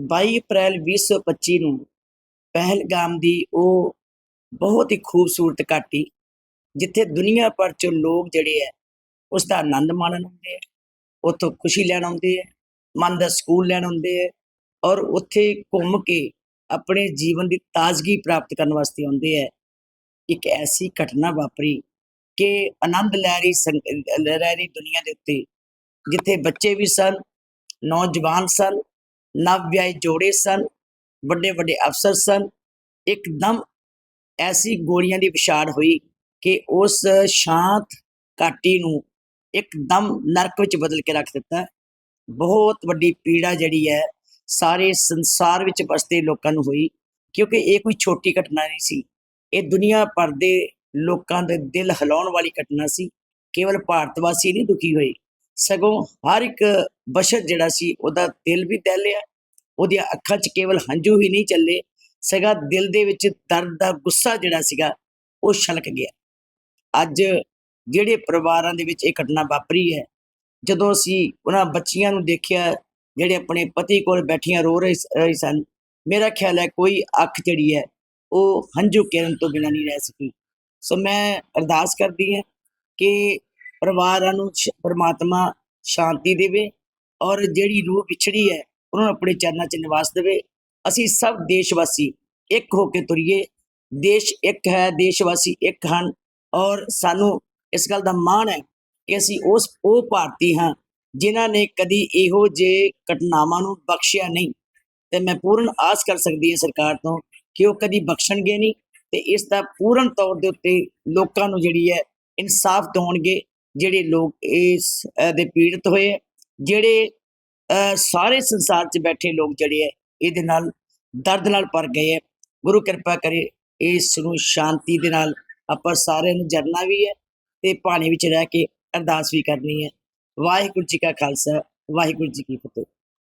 22 ਅਪ੍ਰੈਲ 2025 ਨੂੰ ਪਹਿਲਗਾਮ ਦੀ ਉਹ ਬਹੁਤ ਹੀ ਖੂਬਸੂਰਤ ਘਾਟੀ, ਜਿੱਥੇ ਦੁਨੀਆ ਭਰ ਚੋਂ ਲੋਕ ਜਿਹੜੇ ਹੈ, ਉਸ ਦਾ ਆਨੰਦ ਮਾਣਨ ਆਉਂਦੇ ਹੈ, ਉੱਥੋਂ ਖੁਸ਼ੀ ਲੈਣ ਆਉਂਦੇ ਹੈ, ਮਨ ਦਾ ਸਕੂਨ ਲੈਣ ਆਉਂਦੇ ਹੈ ਔਰ ਉੱਥੇ ਘੁੰਮ ਕੇ ਆਪਣੇ ਜੀਵਨ ਦੀ ਤਾਜ਼ਗੀ ਪ੍ਰਾਪਤ ਕਰਨ ਵਾਸਤੇ ਆਉਂਦੇ ਹੈ। ਇੱਕ ਐਸੀ ਘਟਨਾ ਵਾਪਰੀ ਕਿ ਆਨੰਦ ਲੈ ਰਹੀ ਸੰਗ- ਲੈ ਰਹੀ ਦੁਨੀਆ ਦੇ ਉੱਤੇ, ਜਿੱਥੇ ਬੱਚੇ ਵੀ ਸਨ, ਨੌਜਵਾਨ ਸਨ ਨਵ ਵਿਆਹੇ ਜੋੜੇ ਸਨ, ਵੱਡੇ ਵੱਡੇ ਅਫਸਰ ਸਨ। ਇੱਕਦਮ ਐਸੀ ਗੋਲੀਆਂ ਦੀ ਵਿਛਾੜ ਹੋਈ ਕਿ ਉਸ ਸ਼ਾਂਤ ਘਾਟੀ ਨੂੰ ਇੱਕਦਮ ਨਰਕ ਵਿੱਚ ਬਦਲ ਕੇ ਰੱਖ ਦਿੱਤਾ। ਬਹੁਤ ਵੱਡੀ ਪੀੜਾ ਜਿਹੜੀ ਹੈ, ਸਾਰੇ ਸੰਸਾਰ ਵਿੱਚ ਵਸਦੇ ਲੋਕਾਂ ਨੂੰ ਹੋਈ, ਕਿਉਂਕਿ ਇਹ ਕੋਈ ਛੋਟੀ ਘਟਨਾ ਨਹੀਂ ਸੀ। ਇਹ ਦੁਨੀਆ ਭਰ ਦੇ ਲੋਕਾਂ ਦੇ ਦਿਲ ਹਿਲਾਉਣ ਵਾਲੀ ਘਟਨਾ ਸੀ। ਕੇਵਲ ਭਾਰਤ ਵਾਸੀ ਨਹੀਂ ਦੁਖੀ ਹੋਏ। ਸਗੋਂ ਹਰ ਇੱਕ ਬਸ਼ਰ ਜਿਹੜਾ ਸੀ, ਉਹਦਾ ਦਿਲ ਵੀ ਦਹਿਲਿਆ ਉਹਦੀਆਂ ਅੱਖਾਂ 'ਚ ਕੇਵਲ ਹੰਝੂ ਹੀ ਨਹੀਂ ਚੱਲੇ। ਸਗਾ ਦਿਲ ਦੇ ਵਿੱਚ ਦਰਦ ਦਾ ਗੁੱਸਾ ਜਿਹੜਾ ਸੀਗਾ, ਉਹ ਛਲਕ ਗਿਆ। ਅੱਜ ਜਿਹੜੇ ਪਰਿਵਾਰਾਂ ਦੇ ਵਿੱਚ ਇਹ ਘਟਨਾ ਵਾਪਰੀ ਹੈ, ਜਦੋਂ ਅਸੀਂ ਉਹਨਾਂ ਬੱਚੀਆਂ ਨੂੰ ਦੇਖਿਆ, ਜਿਹੜੇ ਆਪਣੇ ਪਤੀ ਕੋਲ ਬੈਠੀਆਂ ਰੋ ਰਹੇ ਰਹੇ ਸਨ, ਮੇਰਾ ਖਿਆਲ ਹੈ ਕੋਈ ਅੱਖ ਜਿਹੜੀ ਹੈ, ਉਹ ਹੰਝੂ ਕਿਰਨ ਤੋਂ ਬਿਨਾਂ ਨਹੀਂ ਰਹਿ ਸਕੀ। ਸੋ ਮੈਂ ਅਰਦਾਸ ਕਰਦੀ ਹਾਂ ਕਿ ਪਰਿਵਾਰਾਂ ਨੂੰ ਪਰਮਾਤਮਾ ਸ਼ਾਂਤੀ ਦੇਵੇ ਔਰ ਜਿਹੜੀ ਰੂਹ ਵਿਛੜੀ ਹੈ, ਉਹਨਾਂ ਨੂੰ ਆਪਣੇ ਚਰਨਾਂ 'ਚ ਨਿਵਾਸ ਦੇਵੇ। ਅਸੀਂ ਸਭ ਦੇਸ਼ਵਾਸੀ ਇੱਕ ਹੋ ਕੇ ਤੁਰੀਏ। ਦੇਸ਼ ਇੱਕ ਹੈ, ਦੇਸ਼ਵਾਸੀ ਇੱਕ ਹਨ ਔਰ ਸਾਨੂੰ ਇਸ ਗੱਲ ਦਾ ਮਾਣ ਹੈ ਕਿ ਅਸੀਂ ਉਸ, ਉਹ ਭਾਰਤੀ ਹਾਂ ਜਿਨ੍ਹਾਂ ਨੇ ਕਦੀ ਇਹੋ ਜਿਹੇ ਘਟਨਾਵਾਂ ਨੂੰ ਬਖਸ਼ਿਆ ਨਹੀਂ। ਤੇ ਮੈਂ ਪੂਰਨ ਆਸ ਕਰ ਸਕਦੀ ਹਾਂ ਸਰਕਾਰ ਤੋਂ ਕਿ ਉਹ ਕਦੀ ਬਖਸ਼ਣਗੇ ਨਹੀਂ ਤੇ ਇਸ ਦਾ ਪੂਰਨ ਤੌਰ ਦੇ ਉੱਤੇ ਲੋਕਾਂ ਨੂੰ ਜਿਹੜੀ ਹੈ ਇਨਸਾਫ ਦਿਵਾਉਣਗੇ ਜਿਹੜੇ ਲੋਕ ਇਸ ਦੇ ਪੀੜਤ ਹੋਏ ਹੈ, ਜਿਹੜੇ ਅਹ, ਸਾਰੇ ਸੰਸਾਰ 'ਚ ਬੈਠੇ ਲੋਕ ਜਿਹੜੇ ਹੈ ਇਹਦੇ ਨਾਲ ਦਰਦ ਨਾਲ ਭਰ ਗਏ ਹੈ ਗੁਰੂ ਕਿਰਪਾ ਕਰੇ ਇਸ ਨੂੰ ਸ਼ਾਂਤੀ ਦੇ ਨਾਲ ਆਪਾਂ ਸਾਰਿਆਂ ਨੂੰ ਜਰਨਾ ਵੀ ਹੈ ਤੇ ਪਾਣੀ ਵਿੱਚ ਰਹਿ ਕੇ ਅਰਦਾਸ ਵੀ ਕਰਨੀ ਹੈ ਵਾਹਿਗੁਰੂ ਜੀ ਕਾ ਖਾਲਸਾ ਵਾਹਿਗੁਰੂ ਜੀ ਕੀ ਫਤਿਹ।